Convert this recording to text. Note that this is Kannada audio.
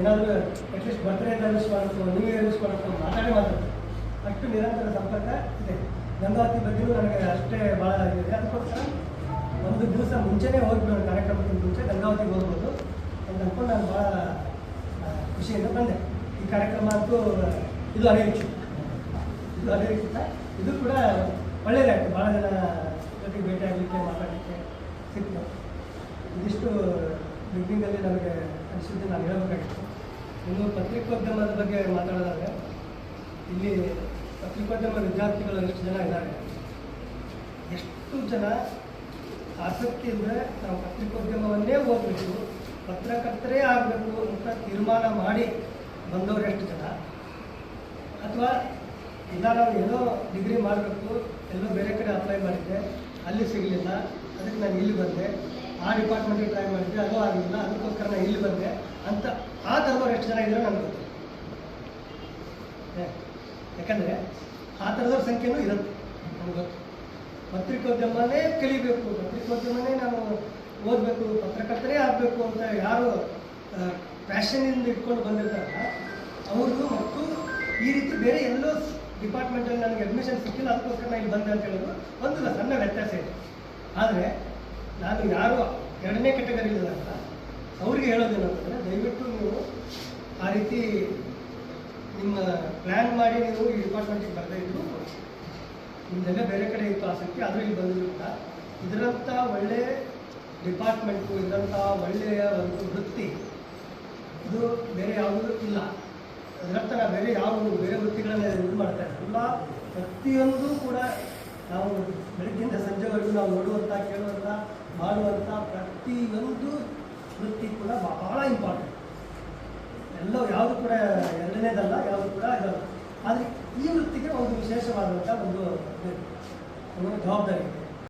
ಏನಾದರೂ ಅಟ್ಲೀಸ್ಟ್ ಬರ್ತ್ಡೇ ಅಂತ ಮಾಡಬೇಕು ನ್ಯೂ ಇಯರ್ ವಿಶ್ ಮಾತಾಡಿ ಮಾತಾಡ್ತಾರೆ ಅಷ್ಟು ನಿರಂತರ ಸಂಪರ್ಕ ಇದೆ. ಗಂಗಾವತಿ ಬಗ್ಗೆಯೂ ನನಗೆ ಅಷ್ಟೇ ಭಾಳ ಆಗಿದೆ ಅದಕ್ಕೋಸ್ಕರ ಒಂದು ದಿವಸ ಮುಂಚೆನೇ ಹೋಗ್ಬೋದು ಕಾರ್ಯಕ್ರಮಕ್ಕಿಂತ ಮುಂಚೆ ಗಂಗಾವತಿಗೆ ಹೋಗ್ಬೋದು ಅಂತ ಅಂದ್ಕೊಂಡು ನಾನು ಭಾಳ ಖುಷಿಯಿಂದ ಬಂದೆ. ಈ ಕಾರ್ಯಕ್ರಮ ಅಂತೂ, ಇದು ಅನಿರೀಕ್ಷಿತ ಇದು ಅನಿರೀಕ್ಷಿತ ಇದು ಕೂಡ ಒಳ್ಳೆಯದಾಯ್ತು ಭಾಳ ಜನ ಜೊತೆಗೆ ಭೇಟಿ ಆಗಲಿಕ್ಕೆ, ಮಾತಾಡಲಿಕ್ಕೆ ಸಿಕ್ತು. ಇದಿಷ್ಟು ಬಿಗ್ನಿಂಗಲ್ಲಿ ನಮಗೆ ಅನಿಸಿದ್ದು ನಾನು ಹೇಳಬೇಕಾಗಿತ್ತು. ಇನ್ನು ಪತ್ರಿಕೋದ್ಯಮದ ಬಗ್ಗೆ ಮಾತಾಡೋದಾದ್ರೆ ಇಲ್ಲಿ ಪತ್ರಿಕೋದ್ಯಮ ವಿದ್ಯಾರ್ಥಿಗಳು ಎಷ್ಟು ಜನ ಇದ್ದಾರೆ? ಎಷ್ಟು ಜನ ಆಸಕ್ತಿಯಿಂದ ನಾವು ಪತ್ರಿಕೋದ್ಯಮವನ್ನೇ ಓದಬೇಕು, ಪತ್ರಕರ್ತರೇ ಆಗಬೇಕು ಅಂತ ತೀರ್ಮಾನ ಮಾಡಿ ಬಂದವರು ಎಷ್ಟು ಜನ? ಅಥವಾ ಇಲ್ಲ ನಾವು ಏನೋ ಡಿಗ್ರಿ ಮಾಡಬೇಕು, ಎಲ್ಲೋ ಬೇರೆ ಕಡೆ ಅಪ್ಲೈ ಮಾಡಿದ್ದೆ, ಅಲ್ಲಿ ಸಿಗಲಿಲ್ಲ, ಅದಕ್ಕೆ ನಾನು ಇಲ್ಲಿ ಬಂದೆ, ಆ ಡಿಪಾರ್ಟ್ಮೆಂಟಿಗೆ ಟ್ರೈ ಮಾಡಿದ್ದೆ, ಅದು ಆಗಲಿಲ್ಲ, ಅದಕ್ಕೋಸ್ಕರ ನಾನು ಇಲ್ಲಿ ಬಂದೆ. ಅಂತ ಆ ಥರದವ್ರು ಎಷ್ಟು ಜನ ಇದ್ರು ನಮ್ಗೆ ಗೊತ್ತು ಯಾಕಂದರೆ ಆ ಥರದವ್ರ ಸಂಖ್ಯೆನೂ ಇರುತ್ತೆ ನಮ್ಗೆ ಗೊತ್ತು. ಪತ್ರಿಕೋದ್ಯಮನೇ ಕಲಿಬೇಕು, ಪತ್ರಿಕೋದ್ಯಮನೇ ನಾನು ಓದಬೇಕು, ಪತ್ರಕರ್ತನೇ ಆಗಬೇಕು ಅಂತ ಯಾರು ಪ್ಯಾಷನಿಂದ ಇಟ್ಕೊಂಡು ಬಂದಿರ್ತಾರಲ್ಲ, ಅವ್ರದ್ದು ಮತ್ತು ಈ ರೀತಿ ಬೇರೆ ಎಲ್ಲೋ ಡಿಪಾರ್ಟ್ಮೆಂಟಲ್ಲಿ ನನಗೆ ಅಡ್ಮಿಷನ್ ಸಿಕ್ಕಿಲ್ಲ, ಅದಕ್ಕೋಸ್ಕರ ನಾನು ಇಲ್ಲಿ ಬಂದೆ ಅಂತ ಹೇಳೋದು ಒಂದು ಸಣ್ಣ ವ್ಯತ್ಯಾಸ ಇದೆ. ಆದರೆ, ನಾನು ಯಾರು ಎರಡನೇ ಕೆಟಗರಿ ಇದ್ದಾರಲ್ಲ ಅವ್ರಿಗೆ ಹೇಳೋದೇನಂತಂದರೆ, ದಯವಿಟ್ಟು ನೀವು ಆ ರೀತಿ ನಿಮ್ಮ ಪ್ಲ್ಯಾನ್ ಮಾಡಿ ನೀವು ಈ ಡಿಪಾರ್ಟ್ಮೆಂಟಿಗೆ ಬರದೇ ಇದ್ರು ನಿಮ್ದೆಲ್ಲ ಬೇರೆ ಕಡೆ ಇತ್ತು ಆಸಕ್ತಿ, ಆದರೂ ಇಲ್ಲಿ ಬಂದಿಲ್ಲ ಇದರಂಥ ಒಳ್ಳೆಯ ಡಿಪಾರ್ಟ್ಮೆಂಟು ಇದರಂಥ ಒಳ್ಳೆಯ ಒಂದು ವೃತ್ತಿ, ಇದು ಬೇರೆ ಯಾವುದೂ ಇಲ್ಲ. ಅದರರ್ಥ ನಾವು ಬೇರೆ ಯಾವ ಬೇರೆ ವೃತ್ತಿಗಳನ್ನ ಇದು ಮಾಡ್ತಾ ಇಲ್ಲ. ಎಲ್ಲ ಪ್ರತಿಯೊಂದು ಕೂಡ ನಾವು ಬೆಳಗ್ಗಿಂದ ಸಂಜೆವರೆಗೂ ನಾವು ನೋಡುವಂಥ ಕೇಳುವಂಥ ಮಾಡುವಂಥ ಪ್ರತಿಯೊಂದು ವೃತ್ತಿ ಕೂಡ ಬಹಳ ಇಂಪಾರ್ಟೆಂಟ್ ಎಲ್ಲವೂ ಯಾವುದು ಕೂಡ ಎರಡನೇದಲ್ಲ, ಯಾವುದು ಕೂಡ ಇದಲ್ಲ. ಆದರೆ ಈ ವೃತ್ತಿಗೆ ಒಂದು ವಿಶೇಷವಾದಂಥ ಒಂದು ಜವಾಬ್ದಾರಿ ಇದೆ.